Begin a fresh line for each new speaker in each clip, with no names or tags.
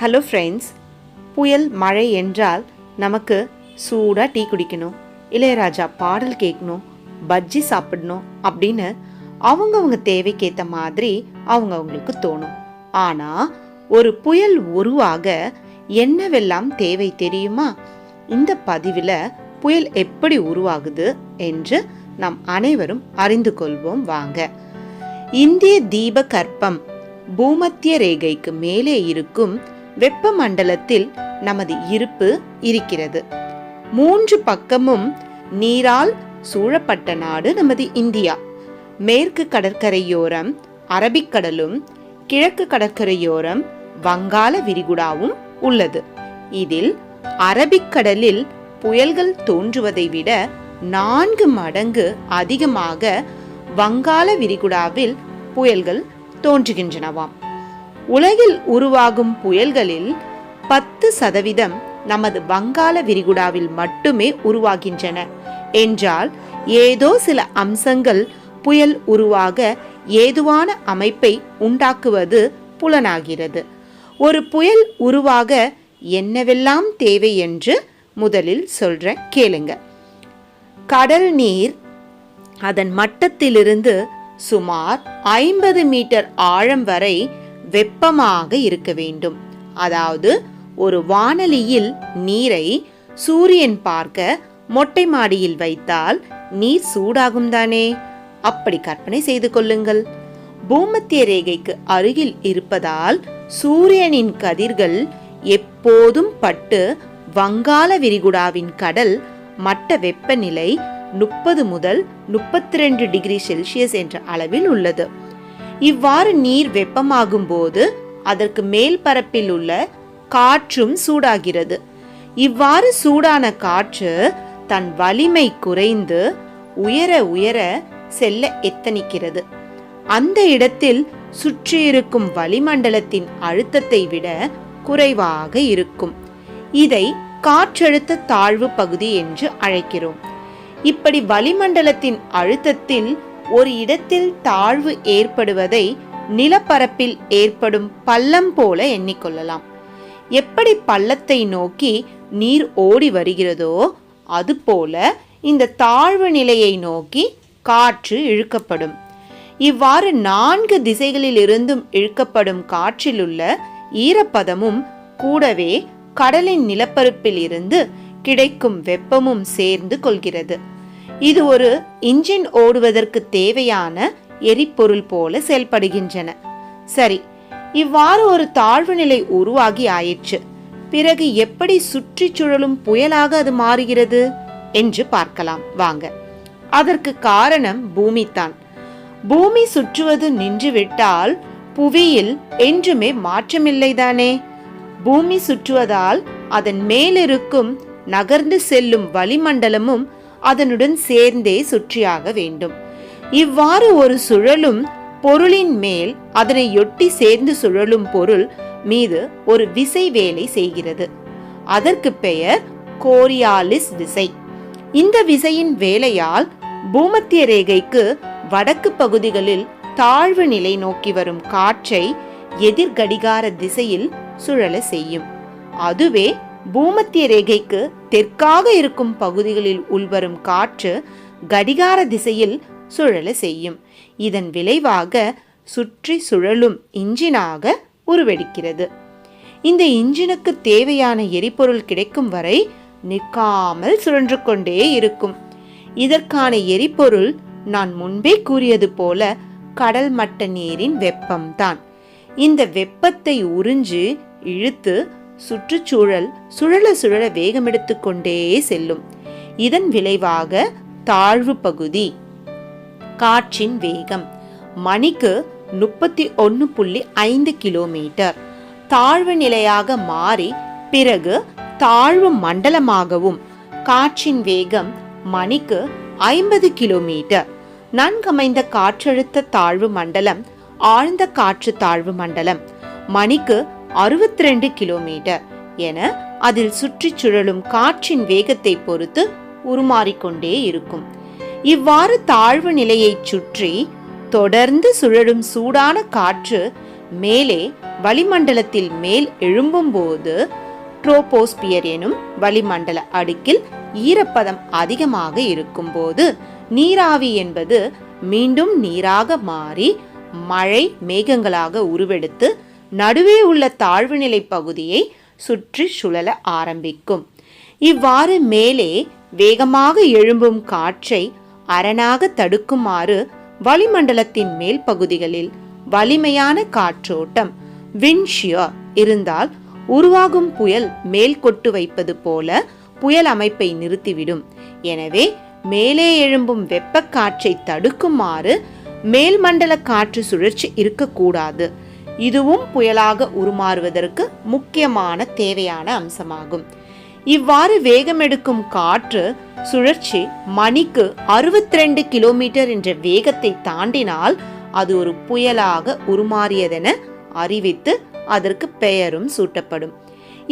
Hello friends புயல் மழை என்றால் நமக்கு சூடாக டீ குடிக்கணும். இளையராஜா பாடல் கேட்கணும் பஜ்ஜி சாப்பிடணும் அப்படின்னு அவங்கவுங்க தேவைக்கேற்ற மாதிரி அவங்கவுங்களுக்கு தோணும். ஆனால் ஒரு புயல் உருவாக என்னவெல்லாம் தேவை தெரியுமா? இந்த பதிவில் புயல் எப்படி உருவாகுது என்று நாம் அனைவரும் அறிந்து கொள்வோம் வாங்க. இந்திய தீப கற்பம் பூமத்திய ரேகைக்கு மேலே இருக்கும் வெப்பமண்டலத்தில் நமது இருப்பு இருக்கிறது. மூன்று பக்கமும் நீரால் சூழப்பட்ட நாடு நமது இந்தியா. மேற்கு கடற்கரையோரம் அரபிக்கடலும் கிழக்கு கடற்கரையோரம் வங்காள விரிகுடாவும் உள்ளது. இதில் அரபிக்கடலில் புயல்கள் தோன்றுவதை விட நான்கு மடங்கு அதிகமாக வங்காள விரிகுடாவில் புயல்கள் தோன்றுகின்றனவாம். உலகில் உருவாகும் புயல்களில் பத்து சதவீதம் நமது வங்காள விரிகுடாவில் மட்டுமே உருவாகின்றன. என்றால் ஏதோ சில அம்சங்கள் புயல் உருவாக ஏதுவான அமைப்பை உண்டாக்குவது புலனாகிறது. ஒரு புயல் உருவாக என்னவெல்லாம் தேவை என்று முதலில் சொல்ற கேளுங்க. கடல் நீர் அதன் மட்டத்திலிருந்து சுமார் ஐம்பது மீட்டர் ஆழம் வரை வெப்பமாக இருக்க வேண்டும். அதாவது ஒரு வானலியில் நீரை சூரியன் பார்க்க மொட்டை மாடியில் வைத்தால் நீர் சூடாகும் தானே? அப்படி கற்பனை செய்து கொள்ளுங்கள். பூமத்திய ரேகைக்கு அருகில் இருப்பதால் சூரியனின் கதிர்கள் எப்போதும் பட்டு வங்காள விரிகுடாவின் கடல் மட்ட வெப்பநிலை முப்பது முதல் முப்பத்தி ரெண்டு டிகிரி செல்சியஸ் என்ற அளவில் உள்ளது. இவ்வாறு நீர் வெப்பமாகும் போது அதற்கு மேல் பரப்பில் உள்ள காற்றும் சூடாகிறது. இவ்வாறு சூடான காற்று தன் வலிமை குறைந்து உயர உயர செல்ல எத்தனிக்கிறது. அந்த இடத்தில் சுற்றியிருக்கும் வளிமண்டலத்தின் அழுத்தத்தை விட குறைவாக இருக்கும். இதை காற்றழுத்த தாழ்வு பகுதி என்று அழைக்கிறோம். இப்படி வளிமண்டலத்தின் அழுத்தத்தில் ஒரு இடத்தில் தாழ்வு ஏற்படுவதை நிலப்பரப்பில் ஏற்படும் பள்ளம் போல எண்ணிக்கொள்ளலாம். எப்படி பள்ளத்தை நோக்கி நீர் ஓடி வருகிறதோ அதுபோல இந்த தாழ்வு நிலையை நோக்கி காற்று இழுக்கப்படும். இவ்வாறு நான்கு திசைகளில் இருந்தும் இழுக்கப்படும் காற்றிலுள்ள ஈரப்பதமும் கூடவே கடலின் நிலப்பரப்பில் இருந்து கிடைக்கும் வெப்பமும் சேர்ந்து கொள்கிறது. இது ஒரு இன்ஜின் ஓடுவதற்கு தேவையான எரிபொருள் போல செயல்படுகின்றன. சரி இவ்வாறு ஒரு தாழ்வு நிலை உருவாகி ஆயிற்று. பிறகு எப்படி சுற்றி சுழலும் புயலாக அது மாறுகிறது என்று பார்க்கலாம். வாங்க. அதற்கு காரணம் பூமி தான் பூமி சுற்றுவது நின்றுவிட்டால் புவியில் என்றுமே மாற்றமில்லைதானே பூமி சுற்றுவதால் அதன் மேலிருக்கும் நகர்ந்து செல்லும் வளிமண்டலமும் அதனுடன் சேர்ந்தே சுற்றியாக வேண்டும். இவ்வாறு ஒரு சுழலும் பொருளின் மேல் அதனை ஒட்டி சேர்ந்து சுழலும் பொருள் மீது ஒரு விசை வேலை செய்கிறது. அதற்கு பெயர் கோரியாலிஸ் விசை. இந்த விசையின் வேலையால் பூமத்திய ரேகைக்கு வடக்கு பகுதிகளில் தாழ்வு நிலை நோக்கி வரும் காற்றை எதிர்கடிகார திசையில் சுழல செய்யும். அதுவே பூமத்திய ரேகைக்கு தெற்காக இருக்கும் பகுதிகளில் உள்வரும் காற்று கடிகார திசையில் சுழல செய்யும். இதன் விளைவாக சுற்றி சுழலும் இன்ஜினாக உருவெடுக்கிறது. இந்த இன்ஜினுக்கு தேவையான எரிபொருள் கிடைக்கும் வரை நிற்காமல் சுழன்று கொண்டே இருக்கும். இதற்கான எரிபொருள் நான் முன்பே கூறியது போல கடல் மட்ட நீரின் வெப்பம்தான். இந்த வெப்பத்தை உறிஞ்சு இழுத்து சுற்றுச்சூழல் சுழல சுழல வேகமெடுத்து கொண்டே செல்லும். இதன் விளைவாக தாழ்வு பகுதி காற்றின் வேகம் மணிக்கு முப்பத்தி ஒன்று புள்ளி ஐந்து கிலோமீட்டர். தாழ்வு நிலையாக மாறி பிறகு தாழ்வு மண்டலமாகவும் காற்றின் வேகம் மணிக்கு ஐம்பது கிலோமீட்டர். நன்கமைந்த காற்றழுத்த தாழ்வு மண்டலம் ஆழ்ந்த காற்று தாழ்வு மண்டலம் மணிக்கு அறுபத்தி ரெண்டு கிலோமீட்டர் என அதில் சுற்றிச் சுழலும் காற்றின் வேகத்தை பொறுத்து உருமாறிக்கொண்டே இருக்கும். இவ்வாறு தாழ்வு நிலையைச் சுற்றி தொடர்ந்து சுழலும் சூடான காற்று மேலே வளிமண்டலத்தில் மேல் எழும்பும்போது ட்ரோபோஸ்பியர் எனும் வளிமண்டல அடுக்கில் ஈரப்பதம் அதிகமாக இருக்கும்போது நீராவி என்பது மீண்டும் நீராக மாறி மழை மேகங்களாக உருவெடுத்து நடுவே உள்ள தாழ்வுநிலை பகுதியை சுற்றி சுழல ஆரம்பிக்கும். இவ்வாறு மேலே வேகமாக எழும்பும் காற்றை அரணாக தடுக்குமாறு வளிமண்டலத்தின் மேல் பகுதிகளில் வலிமையான காற்றோட்டம் விண்ஷியர் இருந்தால் உருவாகும் புயல் மேல் கொட்டு வைப்பது போல புயல் அமைப்பை நிறுத்திவிடும். எனவே மேலே எழும்பும் வெப்ப காற்றை தடுக்குமாறு மேல்மண்டல காற்று சுழற்சி இருக்கக்கூடாது. இதுவும் புயலாக உருமாறுவதற்கு முக்கியமான தேவையான அம்சமாகும். இவ்வாறு வேகமெடுக்கும் காற்று சுழற்சி மணிக்கு 62 கிலோமீட்டர் என்ற வேகத்தை தாண்டினால் அது ஒரு புயலாக உருமாறியதென அறிவித்து அதற்கு பெயரும் சூட்டப்படும்.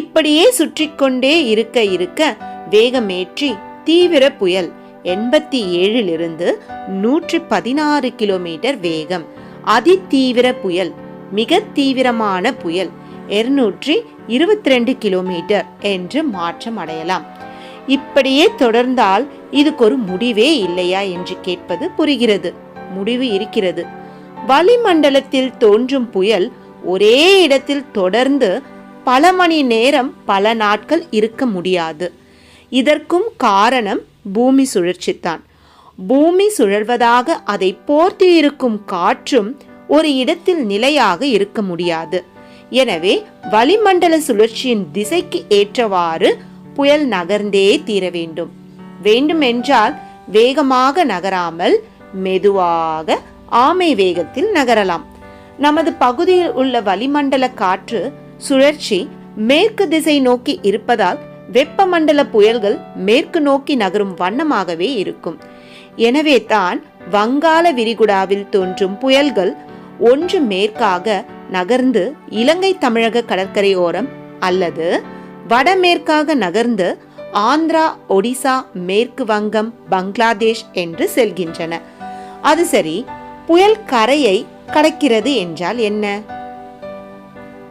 இப்படியே சுற்றிக்கொண்டே இருக்க இருக்க வேகமேற்றி தீவிர புயல் எண்பத்தி ஏழிலிருந்து நூற்றி பதினாறு கிலோமீட்டர் வேகம். அதிதீவிர புயல் மிக தீவிரமான புயல். இருநூற்றி இருபத்தி ரெண்டு கிலோமீட்டர் என்று மாற்றம் அடையலாம். இப்படியே தொடர்ந்தால் இதுக்கு ஒரு முடிவே இல்லையா என்று கேட்பது புரிகிறது. முடிவு இருக்கிறது. வளிமண்டலத்தில் தோன்றும் புயல் ஒரே இடத்தில் தொடர்ந்து பல மணி நேரம் பல நாட்கள் இருக்க முடியாது. இதற்கும் காரணம் பூமி சுழற்சித்தான் பூமி சுழல்வதாக அதை போர்த்தி இருக்கும் காற்றும் ஒரு இடத்தில் நிலையாக இருக்க முடியாது. எனவே வளிமண்டல சுழற்சியின் திசைக்கு ஏற்றவாறு புயல் நகர்ந்தே தீர வேண்டும். வேண்டுமென்றால் வேகமாக நகராமல் மெதுவாக ஆமை வேகத்தில் நகரலாம். நமது பகுதியில் உள்ள வளிமண்டல காற்று சுழற்சி மேற்கு திசை நோக்கி இருப்பதால் வெப்பமண்டல புயல்கள் மேற்கு நோக்கி நகரும் வண்ணமாகவே இருக்கும். எனவே தான் வங்காள விரிகுடாவில் தோன்றும் புயல்கள் ஒன்று மேற்காக நகர்ந்து இலங்கை தமிழக கடற்கரையோரம் அல்லது வடமேற்காக நகர்ந்து ஆந்திரா ஒடிசா மேற்கு வங்கம் பங்களாதேஷ் என்று செல்கின்றன. அது சரி புயல் கரையை கடக்கிறது என்றால் என்ன?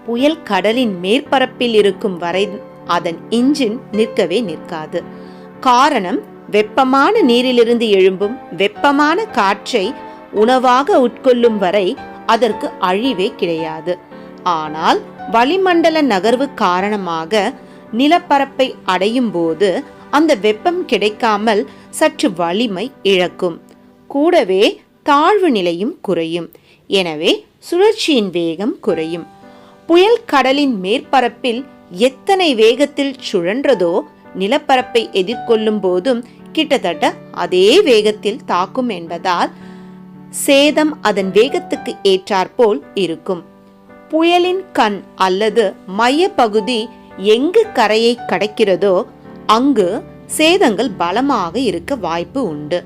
புயல் கடலின் மேற்பரப்பில் இருக்கும் வரை அதன் இன்ஜின் நிற்கவே நிற்காது. காரணம் வெப்பமான நீரிலிருந்து எழும்பும் வெப்பமான காற்றை உணவாக உட்கொள்ளும் வரை அதற்கு அழிவே கிடையாது. ஆனால் வளிமண்டல நகர்வு காரணமாக நிலப்பரப்பை அடையும் போது அந்த வெப்பம் கிடைக்காமல் சற்று வலிமை இழக்கும். கூடவே தாழ்வு நிலையும் குறையும். எனவே சுழற்சியின் வேகம் குறையும். புயல் கடலின் மேற்பரப்பில் எத்தனை வேகத்தில் சுழன்றதோ நிலப்பரப்பை எதிர்கொள்ளும் போதும் கிட்டத்தட்ட அதே வேகத்தில் தாக்கும் என்பதால் சேதம் அதன் வேகத்துக்கு ஏற்றாற்போல் இருக்கும். புயலின் கண் அல்லது மையப்பகுதி எங்கு கரையை கடக்கிறதோ அங்கு சேதங்கள் பலமாக இருக்க வாய்ப்பு உண்டு.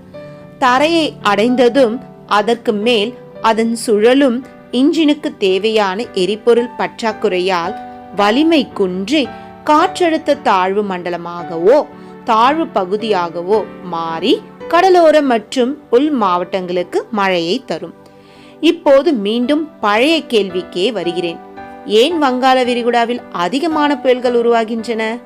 தரையை அடைந்ததும் அதற்கு மேல் அதன் சுழலும் இன்ஜினுக்கு தேவையான எரிபொருள் பற்றாக்குறையால் வலிமை குன்றி காற்றழுத்த தாழ்வு மண்டலமாகவோ தாழ்வு பகுதியாகவோ மாறி கடலோர மற்றும் உள் மாவட்டங்களுக்கு மழையை தரும். இப்போது மீண்டும் பழைய கேள்விக்கே வருகிறேன். ஏன் வங்காள விரிகுடாவில் அதிகமான புயல்கள் உருவாகின்றன?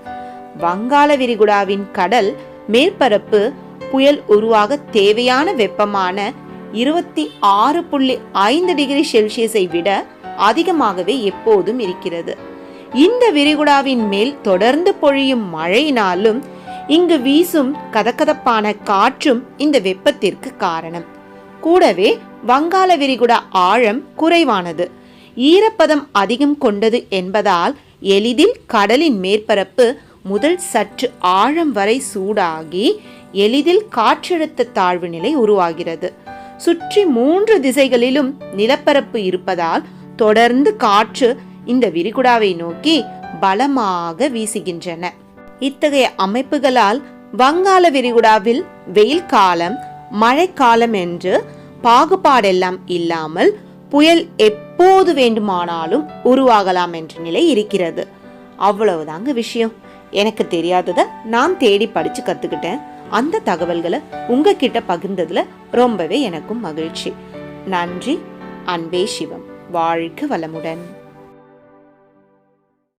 வங்காள விரிகுடாவின் கடல் மேற்பரப்பு புயல் உருவாக தேவையான வெப்பமான இருபத்தி ஆறு புள்ளி ஐந்து டிகிரி செல்சியஸை விட அதிகமாகவே எப்போதும் இருக்கிறது. இந்த விரிகுடாவின் மேல் தொடர்ந்து பொழியும் மழையினாலும் இங்கு வீசும் கதகதப்பான காற்றும் இந்த வெப்பத்திற்கு காரணம். கூடவே வங்காள விரிகுடா ஆழம் குறைவானது. ஈரப்பதம் அதிகம் கொண்டது என்பதால் எளிதில் கடலின் மேற்பரப்பு முதல் சற்று ஆழம் வரை சூடாகி எளிதில் காற்றழுத்த தாழ்வு நிலை உருவாகிறது. சுற்றி மூன்று திசைகளிலும் நிலப்பரப்பு இருப்பதால் தொடர்ந்து காற்று இந்த விரிகுடாவை நோக்கி பலமாக வீசுகின்றன. இத்தகைய அமைப்புகளால் வங்காள விரிகுடாவில் வெயில் காலம் மழைக்காலம் என்று பாகுபாடெல்லாம் இல்லாமல் புயல் எப்போது வேண்டுமானாலும் உருவாகலாம் என்ற நிலை இருக்கிறது. அவ்வளவுதாங்க விஷயம். எனக்கு தெரியாததை நான் தேடி படித்து கற்றுக்கிட்டேன் அந்த தகவல்களை உங்ககிட்ட பகிர்ந்ததில் ரொம்பவே எனக்கும் மகிழ்ச்சி. நன்றி. அன்பே சிவம். வாழ்க வளமுடன்.